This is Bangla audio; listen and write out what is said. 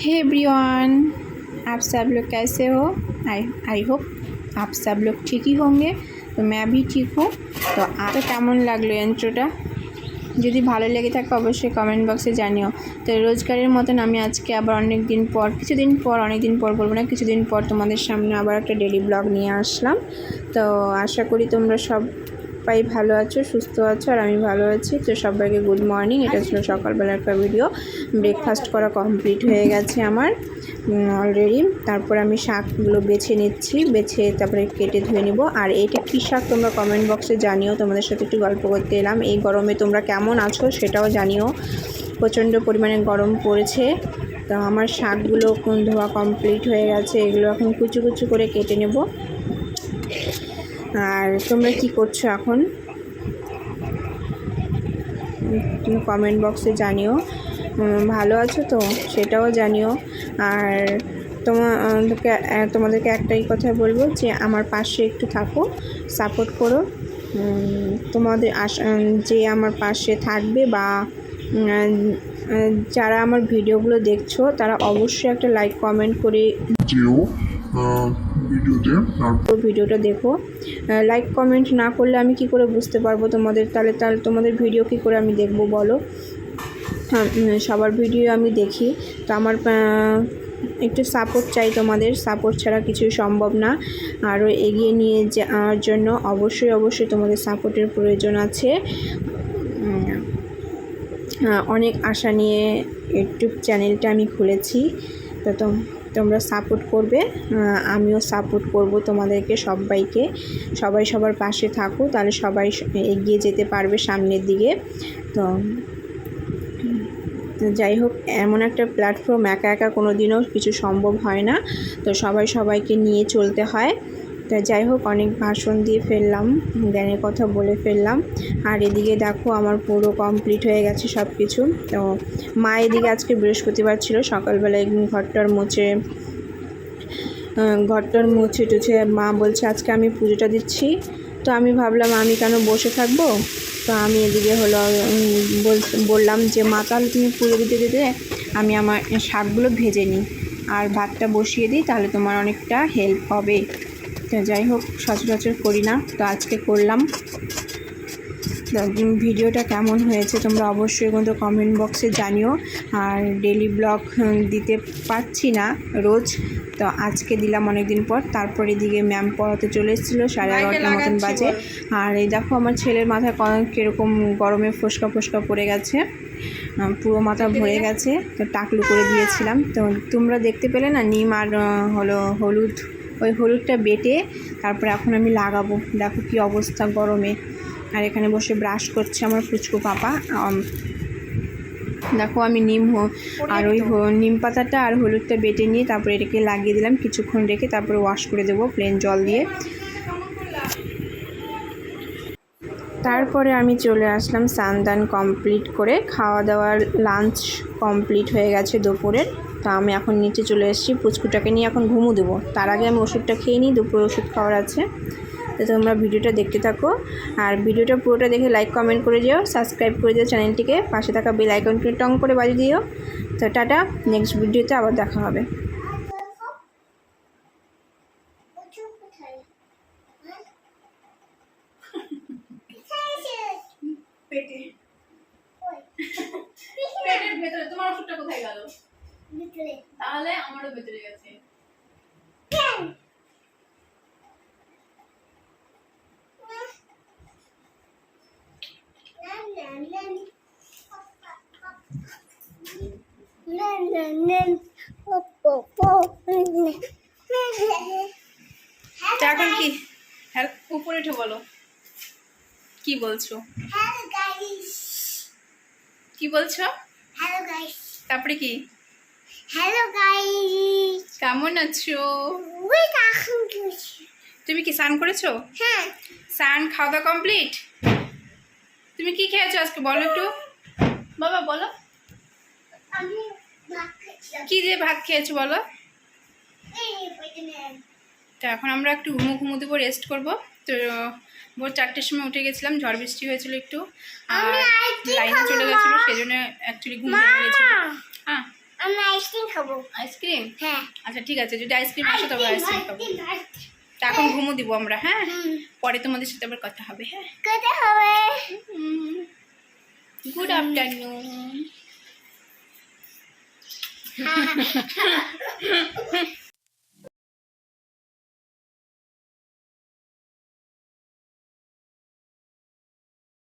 हे एवरीवन आप सब लोग कैसे हो आई आई होप आप सब लोग ठीक ही होंगे तो मैं भी ठीक हूँ তো আর কেমন লাগলো ইন্ট্রোটা যদি ভালো লেগে থাকে অবশ্যই কমেন্ট বক্সে জানিও তো রোজগারের মতন আমি আজকে আবার অনেক দিন পর কিছুদিন পর অনেক দিন পর বলবো না কিছুদিন পর তোমাদের সামনে আবার একটা ডেলি ব্লগ নিয়ে আসলাম তো আশা করি তোমরা সবাই ভালো আছো, সুস্থ আছো, আর আমি ভালো আছি। তো সবাইকে গুড মর্নিং এটা ছিল সকালবেলা একটা ভিডিও ব্রেকফাস্ট করা কমপ্লিট হয়ে গেছে আমার অলরেডি তারপর আমি শাকগুলো বেছে নিচ্ছি, বেছে তারপরে কেটে ধুয়ে নিব। আর এটা কী শাক তোমরা কমেন্ট বক্সে জানিও, তোমাদের সাথে একটু গল্প করতে এলাম। এই গরমে তোমরা কেমন আছো সেটাও জানিও। প্রচণ্ড পরিমাণে গরম পড়েছে। তো আমার শাকগুলো কোন ধোয়া কমপ্লিট হয়ে গেছে। এগুলো এখন কুচু কুচু করে কেটে নেব। আর তোমরা কি করছ এখন? তুমি কমেন্ট বক্সে জানিও। ভালো আছো তো? সেটাও জানিও। আর তোমাদেরকে তোমাদেরকে একটাই কথা বলব যে, আমার পাশে একটু থাকো সাপোর্ট করো। তোমাদের যে আমার পাশে থাকবে বা যারা আমার ভিডিওগুলো দেখছ, তারা অবশ্যই একটা লাইক কমেন্ট করে ভিডিওতে ভিডিওটা দেখো। লাইক কমেন্ট না করলে আমি কি করে বুঝতে পারব তোমাদের? তাহলে তাহলে তোমাদের ভিডিও কি করে আমি দেখব বলো? হ্যাঁ, সবার ভিডিও আমি দেখি। তো আমার একটু সাপোর্ট চাই তোমাদের। সাপোর্ট ছাড়া কিছুই সম্ভব না। আরও এগিয়ে নিয়ে যাওয়ার জন্য অবশ্যই অবশ্যই তোমাদের সাপোর্টের প্রয়োজন আছে। অনেক আশা নিয়ে ইউটিউব চ্যানেলটা আমি খুলেছি। তো তোমরা সাপোর্ট করবে। আমিও সাপোর্ট করব তোমাদেরকে সবাইকে। সবাই সবার পাশে থাকো, তাহলে সবাই এগিয়ে যেতে পারবে সামনের দিকে। তো যাই হোক, এমন একটা প্ল্যাটফর্ম একা একা কোনো দিনও কিছু সম্ভব হয় না। তো সবাই সবাইকে নিয়ে চলতে হয়। যাই হোক, অনেক ভাষণ দিয়ে ফেললাম, জ্ঞানের কথা বলে ফেললাম। আর এদিকে দেখো, আমার পুরো কমপ্লিট হয়ে গেছে সব কিছু তো মা এদিকে আজকে বৃহস্পতিবার ছিল সকালবেলায় ঘরটার মুছে ঘরটার মুছে টুছে মা বলছে, আজকে আমি পুজোটা দিচ্ছি। তো আমি ভাবলাম, আমি কেন বসে থাকব? তো আমি এদিকে হলো বল- বললাম যে, মা, তাহলে তুমি পুজো দিতে দিতে আমি আমার শাকগুলো ভেজে নিই। আর ভাতটা বসিয়ে দিই, তাহলে তোমার অনেকটা হেল্প হবে। যাই হোক সচরাচর করি না। তো আজকে করলাম। ভিডিওটা কেমন হয়েছে তোমরা অবশ্যই কিন্তু কমেন্ট বক্সে জানিও। আর ডেলি ব্লগ দিতে পারছি না রোজ। তো আজকে দিলাম অনেক দিন পর। তারপর এদিকে ম্যাম পড়াতে চলে এসেছিল সাড়ে এগারোটার মতন বাজে। আর এই দেখো আমার ছেলের মাথায় কীরকম গরমে ফোসকা ফোসকা পড়ে গেছে। পুরো মাথা ভরে গেছে। তো টাকলু করে দিয়েছিলাম। তো তোমরা দেখতে পেলে না? নিম আর হলো হলুদ। ওই হলুদটা বেটে তারপরে এখন আমি লাগাবো। দেখো কি অবস্থা গরমে। আর এখানে বসে ব্রাশ করছে আমার পুচকু পাপা। দেখো আমি নিম হ- আর ওই নিম পাতাটা আর হলুদটা বেটে নিয়ে তারপরে এটাকে লাগিয়ে দিলাম। কিছুক্ষণ রেখে তারপরে ওয়াশ করে দেবো প্লেন জল দিয়ে। তারপরে আমি চলে আসলাম সানদান কমপ্লিট করে। খাওয়া দাওয়ার লাঞ্চ কমপ্লিট হয়ে গেছে দুপুরের। তো আমি এখন নিচে চলে এসেছি, পুচকুটাকে নিয়ে এখন ঘুমো দেবো। তার আগে আমি ওষুধটা খেয়ে নিই, দুপুরে ওষুধ খাওয়ার আছে। তো তোমরা ভিডিওটা দেখতে থাকো। আর ভিডিওটা পুরোটা দেখে লাইক কমেন্ট করে দিও সাবস্ক্রাইব করে দিও চ্যানেলটিকে। পাশে থাকা বেল আইকনটি টং করে বাজিয়ে দিও। তো টাটা নেক্সট ভিডিওতে আবার দেখা হবে। পেটে পেটের ভেতরে তোমার ওষুধটা কোথায় গেল? তাহলে আমারও ভেতরে গেছে। এখন কি? হ্যাঁ উপরে উঠে বলো। কি বলছো? কি বলছো? তারপরে কি? Hello guys. কেমন আছো? তুমি কি স্নান করেছ? হ্যাঁ। স্নান খাওয়া দাওয়া কমপ্লিট তুমি কি খেয়েছো আজকে বলো একটু? বাবা বলো। কি দিয়ে ভাত খেয়েছো বলো? তো এখন আমরা একটু ঘুমো ঘুমো দেবো রেস্ট করব। তো ভোর চারটের সময় উঠে গেছিলাম ঝড় বৃষ্টি হয়েছিল একটু। আর লাইনে চলে। গেছিল সেই জন্য অ্যাকচুয়ালি ঘুম হ্যাঁ আমি আইসক্রিম খাব। আইসক্রিম হ্যাঁ। আচ্ছা ঠিক আছে যদি আইসক্রিম আসে তবে আইসক্রিম খাব। তা এখন ঘুমো দিব আমরা হ্যাঁ? পরে তোমাদের সাথে আবার কথা হবে হ্যাঁ? কথা হবে। Good afternoon